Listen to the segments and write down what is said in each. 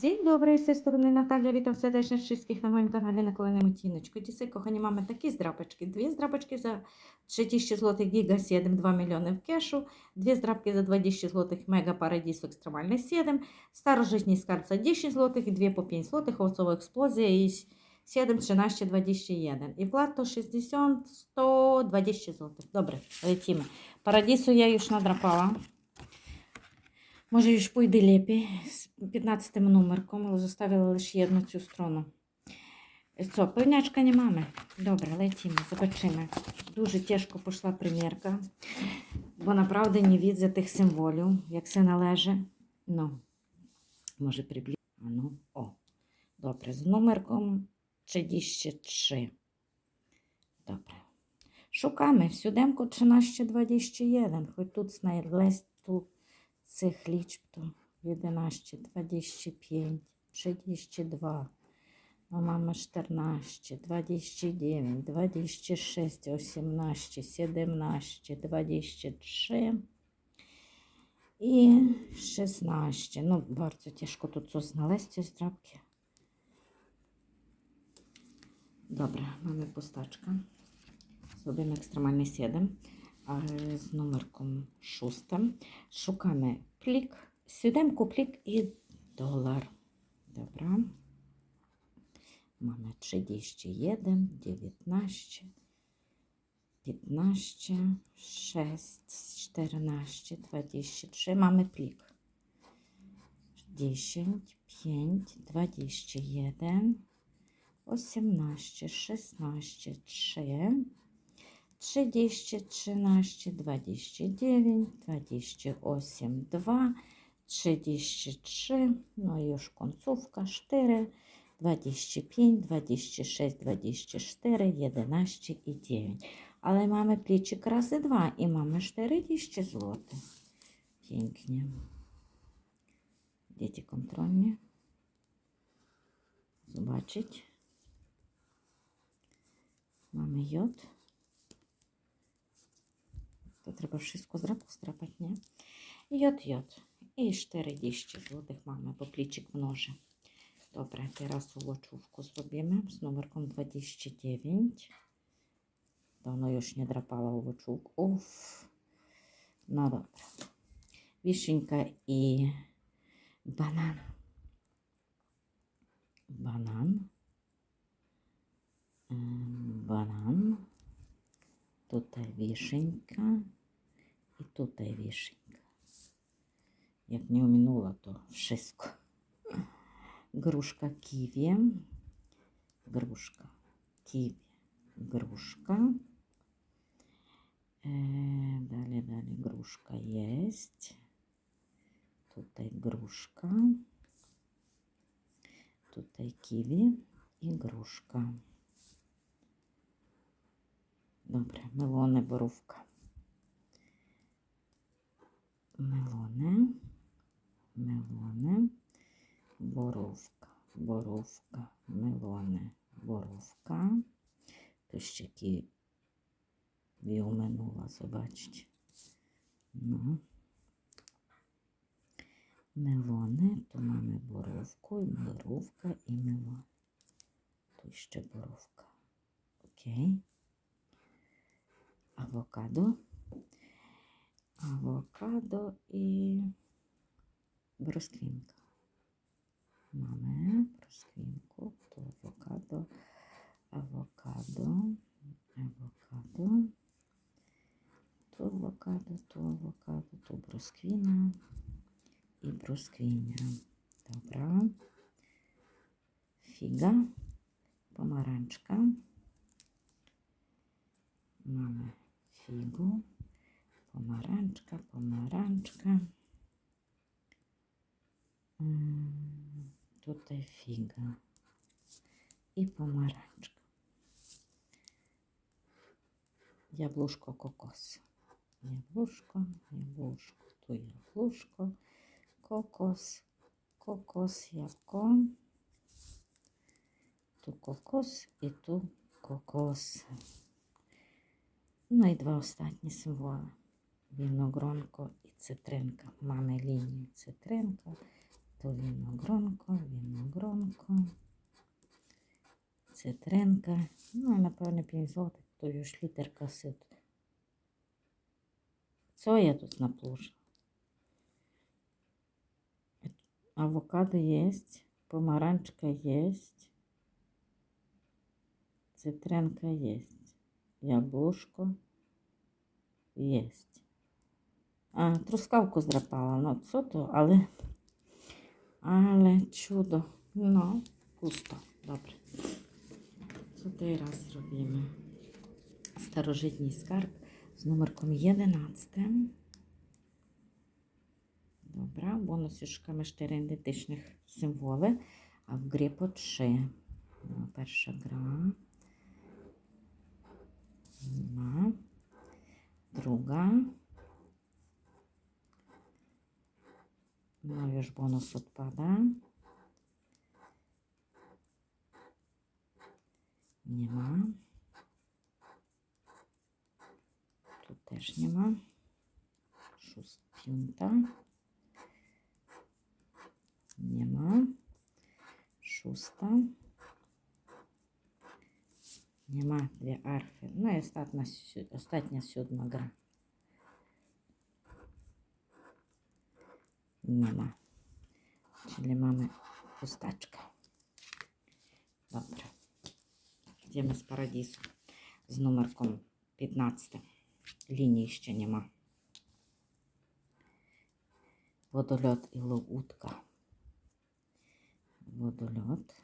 Dzień dobry, z tej strony Natalia, witam serdecznie wszystkich na moim kanale na kolejnym odcineczku. Dzisiaj, kochani, mamy takie zdrapeczki. Dwie zdrapeczki za 30 zł, Giga 7, 2 miliony w cashu. Dwie zdrapki za 20 zł, Mega Paradis Ekstremalny 7. Starożytny skarb za 10 zł i dwie po 5 zł, owocowa eksplozja i 7, 13, 21. I wkład to 60, 120 zł. Dobra, lecimy. Paradisu ja już nadrapała. Może już pójде lepiej з 15 numerком, але zostawiła лише jedną цю сторону. Co, pewniaczka nie mamy. Dobra, lecimy, zobaczymy. Дуже тяжко пішла примірка, бо naprawdę nie widzę tych symboliów, jak się należy. No, może приблизь. А ну, о, добре, з numerką 33. Добре. Шукamy в сюдемку 1321, хоч тут знайшлось тут цих лічб то 11, 25, 32, а мама 14, 29, 26, 18, 17, 23 і 16. Ну, bardzo тяжко тут знaleźć з драбки. Добре, mamy пустачка. Зробимо екстремальний 7 ale z numerką szóstym. Szukamy plik, siódemku plik i dolar. Dobra. Mamy 31, 19, 15, 6, 14, 23. Mamy plik. 10, 5, 21, 18, 16, 3. 30, 13, 29, 28, 2, 33, no już końcówka 4, 25, 26, 24, 11 i 9. Ale mamy pliczek razy 2 i mamy 40 zł. Pięknie. Dzieci kontrolnie. Zobaczyć. Mamy jod. To trzeba wszystko zdrapać, nie? Jod, jod. I 40 zł mamy, bo pliczek mnoży. Dobra, teraz owoczówku zrobimy z numerką 29. Dawno już nie drapała owoczówków. No dobra. Wiszynka i banan. Banan. Banan. Тут вишенька и тут вишенька. Як не уминула, то вшиску. Грушка киви, грушка, киви, грушка. Е, далее, далі грушка есть. Тут грушка. Тут киви, игрушка. грушка. Э, Добре, мелони, борówka. Мелони, мелони, борówka, борówka, мелони, борówka. Tu ще ківі минула, zobaczcie. No. Мелони, то mamy борówку, і борówка, і мелон. Tu ще борówka. Окей. Авокадо, авокадо і бросквінка. Mamy бросквінку, то авокадо, авокадо, авокадо, то авокадо, то авокадо, то бросквіна і бросквіня. Добре. Фіга, помаранчка. Mamy figu, pomarańczka, pomarańczka. Mm, Tutaj figa i pomarańczka. Jabłuszko, kokos. Jabłuszko, jabłuszko, tu jabłuszko, kokos, kokos, jabłko. Tu kokos i tu kokos. Ну і два останні символи. Віногронко і цитринка. Мами лінію цитринка, То виногронко, виногронко, цитринка. Ну, і, напевно, 5 злотих, то ж літр каси тут. Це я тут наплужила. Авокадо есть, помаранчка есть, цитринка есть, яблушко есть. А, трускавку здрапала, ну це то, але, але чудо, ну, пусто, добре. Той раз робимо. Старожитній скарб з номерком 11. Добре, бонусішками 4 ідентичних символи, а в грі по 3. Ну, Перша гра. Нема. druga. No już bonus odpada. Nie ma. Tu też nie ma. Szósta, piąta. Nie ma. Szósta. Dwie arfy. No i ostatnia, si- ostatnia siódma gra. Nie ma. Czyli mamy pustaczkę. Dobra. Idziemy z paradisu z numerką 15. Linii jeszcze nie ma. Водольот і ловутка. Водольот.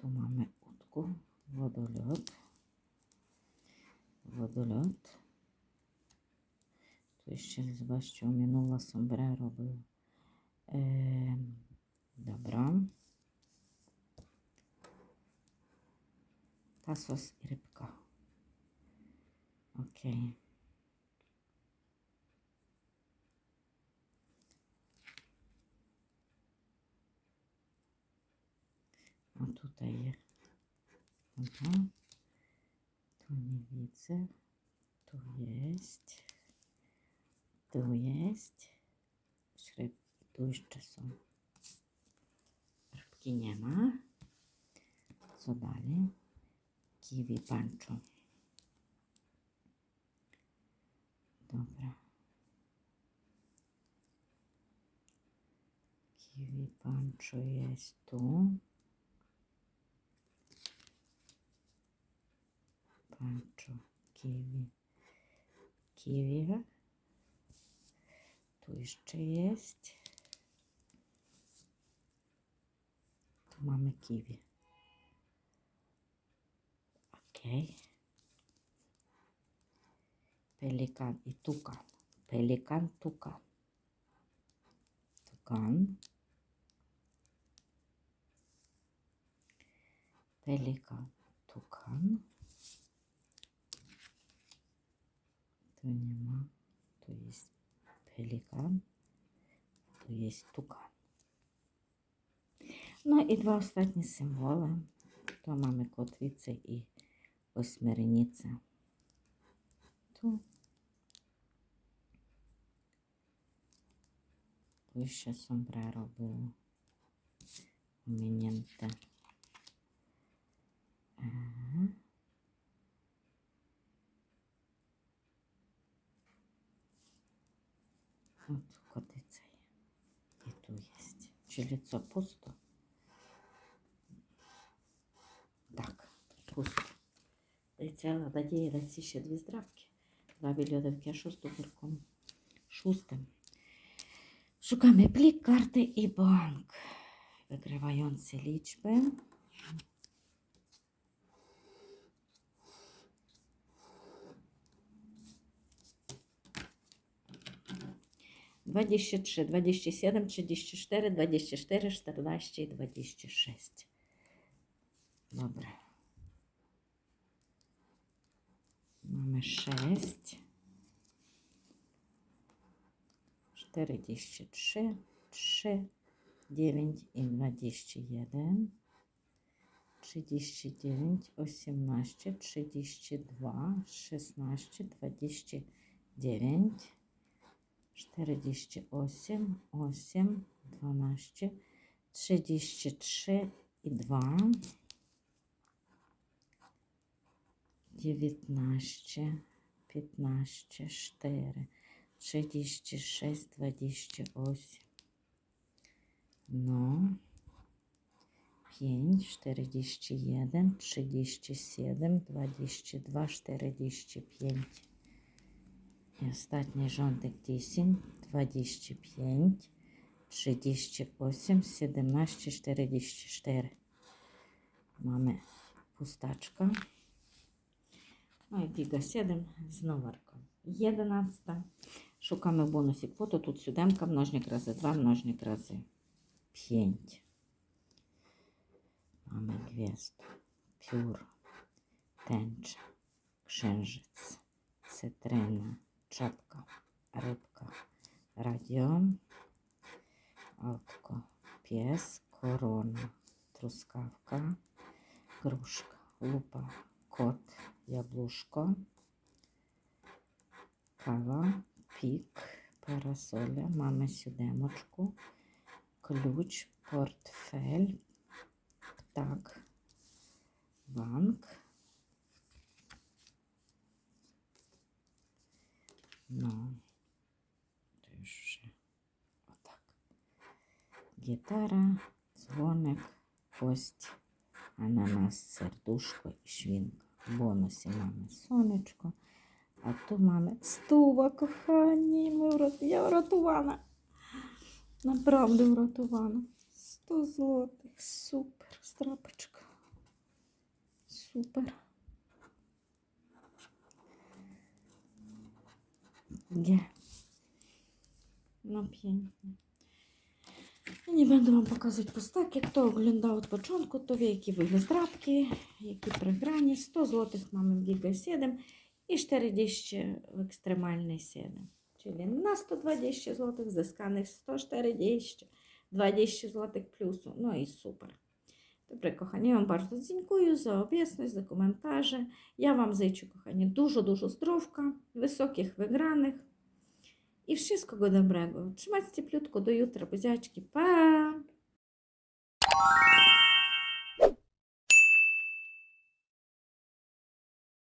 Tu mamy утку, водольот. Водольот. Tu jeszcze zobaczcie, minula sombrero był. Е, dobra. Tasos i rybka. Окей. A tutaj. Aha. Tu nie widzę. Tu jest. Tu jest. Ryb, tu jeszcze są. Rybki nie ma. Co dalej? Kiwi pancho. Dobra. Kiwi pancho jest tu. Pancho, kiwi. Kiwi. Tu jeszcze jest. Tu mamy kiwi. Okej. Pelikan i tukan. Pelikan, tukan. Tukan. Pelikan, tukan. Nie ma. Tu jest pelikan. Tu jest tukan. Ну і два останні символи. То mamy котвіця і восьмирениця. Tu. Tu jeszcze sombrero było ominięte. Aha. ще лицо пусто. Так, пусто. Ця надія дасть ще дві здравки. Лаві льодовки, шостоком. Шустим. Шукаємо плік, карты и банк. Викриваємо ці лічби. 23, 27, 34, 24, 14 і 26. Добре. Номер 6. 43, 3, 9 і 21, 39, 18, 32, 16, 29, 48, 8, 12, 33 і 2, 19, 15, 4, 36, 28, no, 5, 41, 37, 22, 45. І останній жовтик 10, 25, 38, 17, 44. Mamy pusteczkę. No i giga 7 z numerką 11. Szukamy w bonusі kwotu. Тут сюдемка, множник рази 2, множник рази 5. Mamy gwiazd, piór, tęcza, księżyc, cytryna, Czapka, rybka, radio, autko, pies, korona, truskawka, gruszka, lupa, kot, jabłuszko, kawa, pik, parasoля, mamy siódemочку, ключ, portfel, ptak, bank, to już się, o tak, кость, ананас, сердушко і швінка. В бонусі mamy сонечко, а то mamy стува, кохані. Ми врат... Я врятувана. Направду врятувана. 100 злотих. Супер, страпочка. Супер. Є. Ну, pięknie. Ja nie będę Wam pokazywać pustaki. Kto oglądał od początku, to wie, jaki wygląd zdrabki, jakie przegranie. 100 zł mamy w Giga 7 i 40 w ekstremalnej 7. Czyli na 120 zł zyskanych 140, 20 zł plusu. No i super. Добре, кохані, я вам bardzo dziękuję obecność, za komentarze. Ja Wam życzę, kochani, dużo, dużo zdrówka, wysokich wygranych i wszystkiego dobrego. Trzymajcie cieplutko do jutra, buziaczki. Pa!